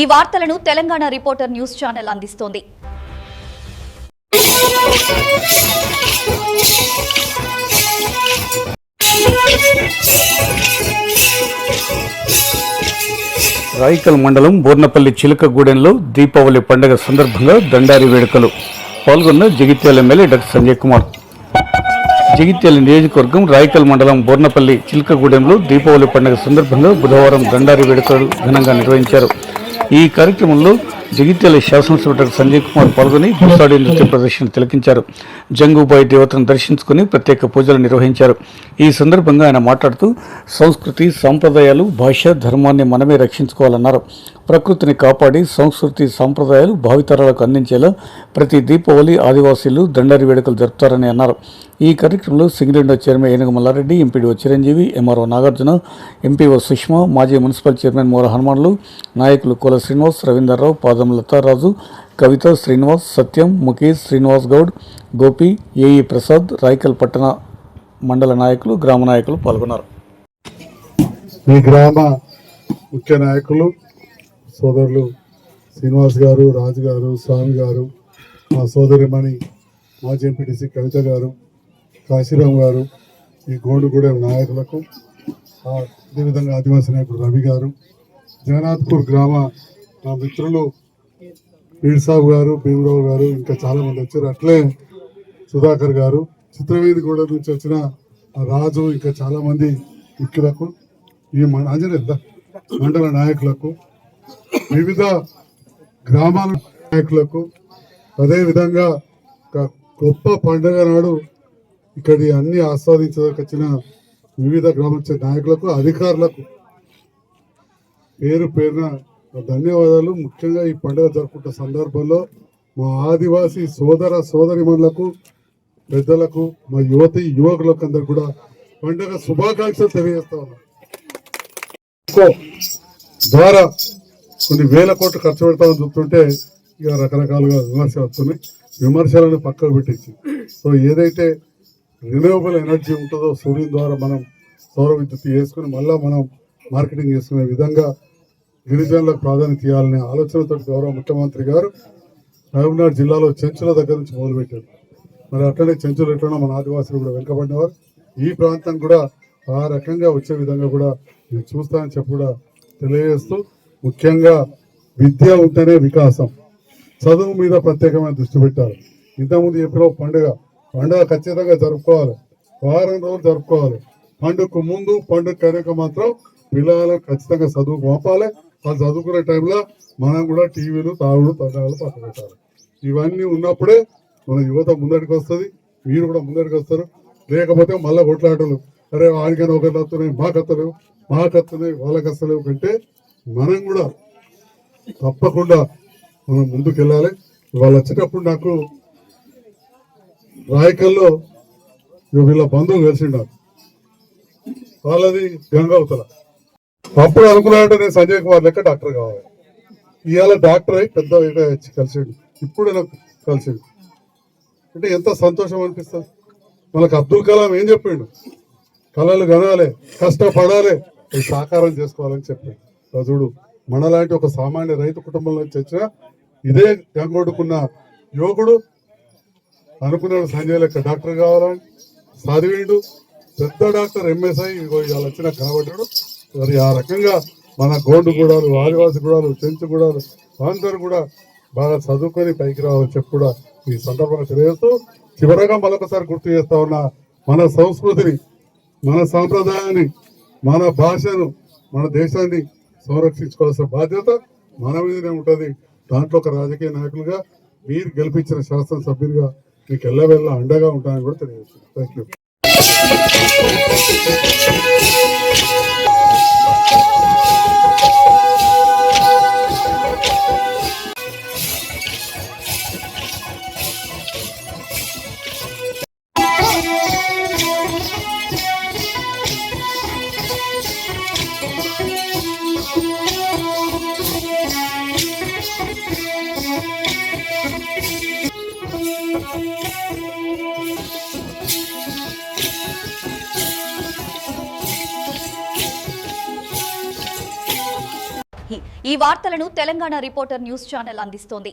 ఈ వార్తలను Telangana reporter news channel అందిస్తోంది. రాయికల్ మండలం బోర్నపల్లి చిలకగూడెంలో దీపావళి పండుగ సందర్భంగా దండారి వేడుకలు. పాల్గొన్న జగిత్యాల ఎమ్మెల్యే డాక్టర్ సంజయ్ కుమార్. జగిత్యాల నియోజకవర్గం రాయికల్ మండలం బోర్నపల్లి చిలకగూడెంలో దీపావళి పండుగ సందర్భంగా బుధవారం దండారి వేడుకలు ఘనంగా నిర్వహించారు. ఈ కార్యక్రమంలో జగిత్యాల శాసనసభ సంజయ్ కుమార్ పాల్గొని గుసాడి నృత్య ప్రదర్శన తిలకించారు. జంగుబాయి దేవతను దర్శించుకుని ప్రత్యేక పూజలు నిర్వహించారు. ఈ సందర్భంగా ఆయన మాట్లాడుతూ సంస్కృతి సాంప్రదాయాలు భాష ధర్మాన్ని మనమే రక్షించుకోవాలన్నారు. ప్రకృతిని కాపాడి సంస్కృతి సాంప్రదాయాలు భావితరాలకు అందించేలా ప్రతి దీపావళి ఆదివాసీలు దండారి వేడుకలు జరుపుతారని అన్నారు. ఈ కార్యక్రమంలో single window chairman Enugu Mallareddy MPDO Chiranjeevi MRO Nagarjuna MPO Sushma మాజీ మున్సిపల్ చైర్మన్ మోర హనుమాన్లు నాయకులు కోల శ్రీనివాస్ రవీందర్రావు పాద లతారాజు కవిత శ్రీనివాస్ సత్యం ముఖేష్ శ్రీనివాస్ గౌడ్ గోపి ఏఈ ప్రసాద్ రాయకల్ పట్టణ మండల నాయకులు గ్రామ నాయకులు పాల్గొన్నారు. మీ గ్రామ ముఖ్య నాయకులు సోదరులు శ్రీనివాస్ గారు రాజు గారు స్వామి గారు మా సోదరిమణి మాజీ ఎంపీటీసీ కవిత గారు కాశీరామ్ గారు ఈ గోండుగూడెం నాయకులకు అదేవిధంగా ఆదివాసీ నాయకుడు రవి గారు జగన్నాథ్పూర్ గ్రామ మా మిత్రులు పీర్సాబ్ గారు భీమరావు గారు ఇంకా చాలా మంది వచ్చారు. అట్లే సుధాకర్ గారు చిత్రవేదిగూడ నుంచి వచ్చిన రాజు ఇంకా చాలా మంది ముఖ్యులకు ఈ మన ఆంజనేయ మండల నాయకులకు వివిధ గ్రామాల నాయకులకు అదేవిధంగా ఒక గొప్ప పండుగ నాడు ఇక్కడి అన్ని ఆస్వాదించదకొచ్చిన వివిధ గ్రామ నాయకులకు అధికారులకు పేరు పేరున ధన్యవాదాలు. ముఖ్యంగా ఈ పండుగ జరుపుకుంటున్న సందర్భంలో మా ఆదివాసీ సోదర సోదరిమణులకు పెద్దలకు మా యువతి యువకులకు అందరు కూడా పండుగ శుభాకాంక్షలు తెలియజేస్తా ఉన్నాం. ద్వారా కొన్ని వేల కోట్లు ఖర్చు పెడతామని చూస్తుంటే ఇక రకరకాలుగా విమర్శలు వస్తున్నాయి. విమర్శలను పక్కకు పెట్టించి సో ఏదైతే రిన్యూవబుల్ ఎనర్జీ ఉంటుందో సూర్యుని ద్వారా మనం సౌర విద్యుత్ చేసుకుని మళ్ళీ మనం మార్కెటింగ్ చేసుకునే విధంగా గిరిజనులకు ప్రాధాన్యత ఇవ్వాలనే ఆలోచనతో గౌరవ ముఖ్యమంత్రి గారు మహబూబ్నగర్ జిల్లాలో చెంచుల దగ్గర నుంచి మొదలుపెట్టారు. మరి అట్లనే చెంచులు ఎట్లనో మన ఆదివాసులు కూడా వెనుకబడినవారు. ఈ ప్రాంతం కూడా ఆ రకంగా వచ్చే విధంగా కూడా నేను చూస్తానని చెప్పి కూడా తెలియజేస్తూ ముఖ్యంగా విద్య ఉంటేనే వికాసం. చదువు మీద ప్రత్యేకమైన దృష్టి పెట్టాలి. ఇంతకుముందు ఎప్పుడో పండుగ పండుగ ఖచ్చితంగా జరుపుకోవాలి. వారం రోజులు జరుపుకోవాలి. పండుగకు ముందు పండుగ కనుక మాత్రం పిల్లలకు ఖచ్చితంగా చదువుకు పంపాలి. వాళ్ళు చదువుకునే టైంలో మనం కూడా టీవీలు తాగుడు తండాలు పక్కన పెట్టాలి ఇవన్నీ ఉన్నప్పుడే మన యువత ముందడికి వస్తుంది మీరు కూడా ముందడికి వస్తారు లేకపోతే మళ్ళీ కొట్లాటలు. అరే వాడికైనా ఒకరు వస్తున్నాయి మాకు వస్తలేవు మాకు వస్తున్నాయి వాళ్ళకి వస్తలేవు కంటే మనం కూడా తప్పకుండా మనం ముందుకు వెళ్ళాలి వాళ్ళు వచ్చేటప్పుడు నాకు రాయకల్లో వీళ్ళ బంధువులు కలిసిండారు వాళ్ళది గంగావతల అప్పుడు అనుకున్నాడంటే నేను సంజయ్ కుమార్ లెక్క డాక్టర్ కావాలి. ఇవాళ డాక్టర్ అయి పెద్ద ఈయన వచ్చి కలిసిండు. ఇప్పుడు నాకు కలిసిండు. అంటే ఎంత సంతోషం అనిపిస్తుంది. మనకు అబ్దుల్ కలాం ఏం చెప్పిండు? కళలు కనాలి కష్టపడాలి సాకారం చేసుకోవాలని చెప్పాడు. ఇదిగో చూడు మనలాంటి ఒక సామాన్య రైతు కుటుంబంలో నుంచి వచ్చిన ఇదే గంగోడుకున్న యువకుడు అనుకున్నాడు సంజయ్ లెక్క డాక్టర్ కావాలని. చదివిండు. పెద్ద డాక్టర్ ఎంఎస్ఐ ఇగో ఇవాళ వచ్చిన కనబడ్డాడు. మరి ఆ రకంగా మన గోండు గూడాలు ఆదివాసి గూడాలు చెంచు గూడాలు అందరూ కూడా బాగా చదువుకొని పైకి రావాలని చెప్పి కూడా ఈ సందర్భంగా తెలియజేస్తూ చివరగా మరొకసారి గుర్తు చేస్తా ఉన్న మన సంస్కృతిని మన సాంప్రదాయాన్ని మన భాషను మన దేశాన్ని సంరక్షించుకోవాల్సిన బాధ్యత మన మీదనే ఉంటుంది. దాంట్లో ఒక రాజకీయ నాయకులుగా మీరు గెలిపించిన శాసనసభ్యులుగా మీకు ఎల్లవెల్ల అండగా ఉంటానని కూడా తెలియజేస్తున్నాను. థ్యాంక్ యూ ఈ వార్తలను తెలంగాణ రిపోర్టర్ న్యూస్ ఛానల్ అందిస్తోంది.